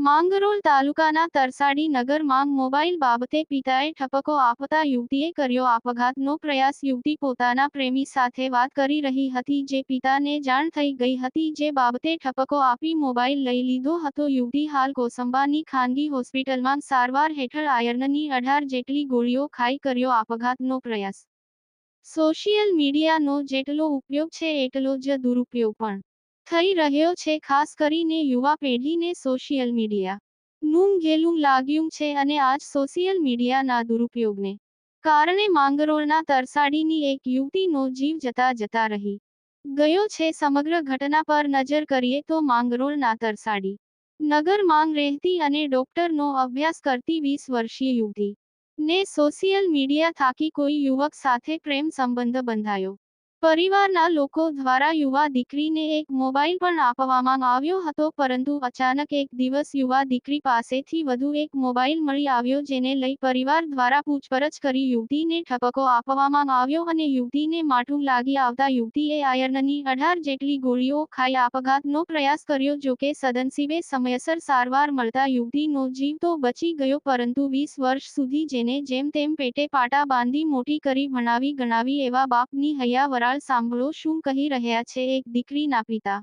માંગરોળ તાલુકાના તરસાડી નગરમાં મોબાઈલ બાબતે પિતાએ ઠપકો આપતા યુવતીએ કર્યો આપઘાતનો પ્રયાસ. યુવતી પોતાના પ્રેમી સાથે વાત કરી રહી હતી જે પિતાને જાણ થઈ ગઈ હતી જે બાબતે ઠપકો આપી મોબાઈલ લઈ લીધો હતો. યુવતી હાલ કોસંબાની ખાનગી હોસ્પિટલમાં સારવાર હેઠળ આયર્નની અઢાર જેટલી ગોળીઓ ખાઈ કર્યો આપઘાતનો પ્રયાસ. સોશિયલ મીડિયાનો જેટલો ઉપયોગ છે, એટલો જ દુરુપયોગ પણ થઈ રહ્યો છે, ખાસ કરીને યુવા પેઢીને સોશિયલ મીડિયા નું ઘેલું લાગ્યું છે અને આજ સોશિયલ મીડિયાના દુરુપયોગને કારણે માંગરોળના તરસાડીની એક યુવતીનો જીવ જતા જતા રહી ગયો છે. સમગ્ર ઘટના પર નજર કરીએ તો માંગરોળના તરસાડી નગર માંગ રહેતી અને ડોક્ટરનો અભ્યાસ કરતી વીસ વર્ષીય યુવતી ને સોશિયલ મીડિયા થાકી કોઈ યુવક સાથે પ્રેમ સંબંધ બંધાયો. પરિવારના લોકો દ્વારા યુવા દીકરીને એક મોબાઈલ પણ આપવામાં આવ્યો હતો, પરંતુ અચાનક એક દિવસ યુવા દીકરી પાસેથી વધુ એક મોબાઈલ મળી આવ્યો, જેને લઈ પરિવાર દ્વારા પૂછપરછ કરી યુવતીને ઠપકો આપવામાં આવ્યો અને યુવતીને માઠું લાગી આવતા યુવતીએ આયર્નની અઢાર જેટલી ગોળીઓ ખાઈ આપઘાતનો પ્રયાસ કર્યો જોકે સદનસીબે સમયસર સારવાર મળતા યુવતીનો જીવ તો બચી ગયો, પરંતુ વીસ વર્ષ સુધી જેને જેમ તેમ પેટે પાટા બાંધી મોટી કરી ભણાવી ગણાવી એવા બાપની હૈયા સાંભળો શું કહી રહ્યા છે એક દીકરીના પિતા.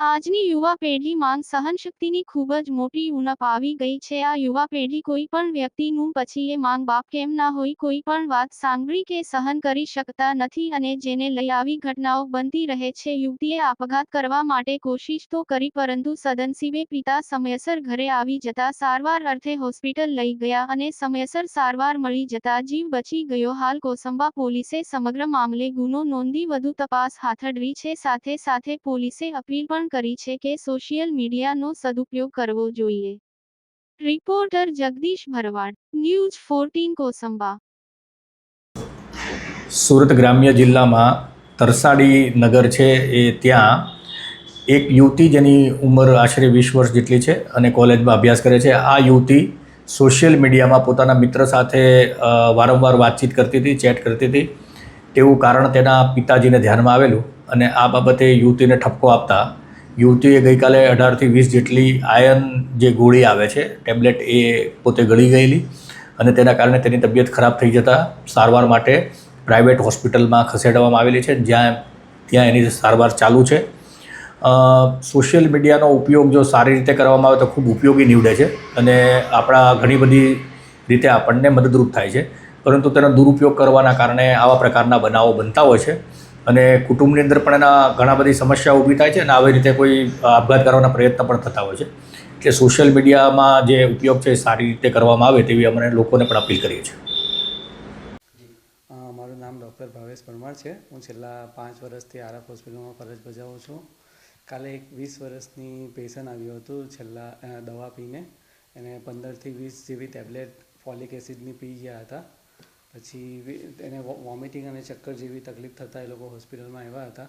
આજની યુવા પેઢી માંગ સહનશક્તિની ખૂબ જ મોટી ઉણપ આવી ગઈ છે. આ યુવા પેઢી કોઈ પણ વ્યક્તિનું પછી એ માંગ બાપ કેમ ના હોય કોઈ પણ વાત સાંભળી કે સહન કરી શકતા નથી અને જેને લઈ આવી ઘટનાઓ બનતી રહે છે. યુવતીએ આપઘાત કરવા માટે કોશિશ તો કરી પરંતુ સદનસીબે પિતા સમયસર ઘરે આવી જતા સારવાર અર્થે હોસ્પિટલ લઈ ગયા અને સમયસર સારવાર મળી જતા જીવ બચી ગયો. હાલ કોસંબા પોલીસે સમગ્ર મામલે ગુનો નોંધી વધુ તપાસ હાથડવી છે. સાથે સાથે પોલીસે અપીલ પણ કરી છે કે સોશિયલ મીડિયાનો સદુપયોગ કરવો જોઈએ. Reporter Jagdish Bharwad, news fourteen Kosamba. Surat ગ્રામ્ય જિલ્લામાં તરસાડી નગર છે એ ત્યાં એક યુવતી જેની ઉંમર આશરે વીસ વર્ષ જેટલી છે અને કોલેજમાં અભ્યાસ કરે છે. આ યુવતી સોશિયલ મીડિયામાં પોતાના મિત્ર સાથે વારંવાર વાતચીત કરતી હતી, ચેટ કરતી હતી. તેવું કારણ તેના પિતાજીને ધ્યાનમાં આવેલું અને આ બાબતે યુવતીને ઠપકો આપતા યુવતીએ ગઈકાલે અઢારથી વીસ જેટલી આયન જે ગોળી આવે છે ટેબ્લેટ એ પોતે ગળી ગયેલી અને તેના કારણે તેની તબિયત ખરાબ થઈ જતાં સારવાર માટે પ્રાઇવેટ હોસ્પિટલમાં ખસેડવામાં આવેલી છે, જ્યાં ત્યાં એની સારવાર ચાલુ છે. સોશિયલ મીડિયાનો ઉપયોગ જો સારી રીતે કરવામાં આવે તો ખૂબ ઉપયોગી નીવડે છે અને આપણા ઘણી બધી રીતે આપણને મદદરૂપ થાય છે. પરંતુ તેનો દુરુપયોગ કરવાના કારણે આવા પ્રકારના બનાવો બનતા હોય છે. અને કુટુંબની અંદર પણ એના ઘણા બધી સમસ્યાઓ ઊભી થાય છે અને આવી રીતે કોઈ આપઘાત કરવાના પ્રયત્ન પણ થતા હોય છે. એટલે સોશિયલ મીડિયામાં જે ઉપયોગ છે સારી રીતે કરવામાં આવે તેવી અમે લોકોને પણ અપીલ કરીએ છીએ. મારું નામ ડૉક્ટર ભાવેશ પરમાર છે. હું છેલ્લા પાંચ વર્ષથી આરફ હોસ્પિટલમાં ફરજ બજાવું છું. કાલે એક વીસ વર્ષની પેશન્ટ આવ્યું હતું છેલ્લા દવા પીને. એને પંદરથી વીસ જેવી ટેબ્લેટ ફોલિક એસિડની પી ગયા હતા. પછી એને વોમિટિંગ અને ચક્કર જેવી તકલીફ થતાં એ લોકો હોસ્પિટલમાં આવ્યા હતા.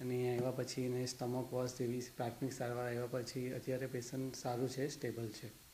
અને આવ્યા પછી એને સ્ટમક વોશ જેવી પ્રાથમિક સારવાર આવ્યા પછી અત્યારે પેશન્ટ સારું છે સ્ટેબલ છે.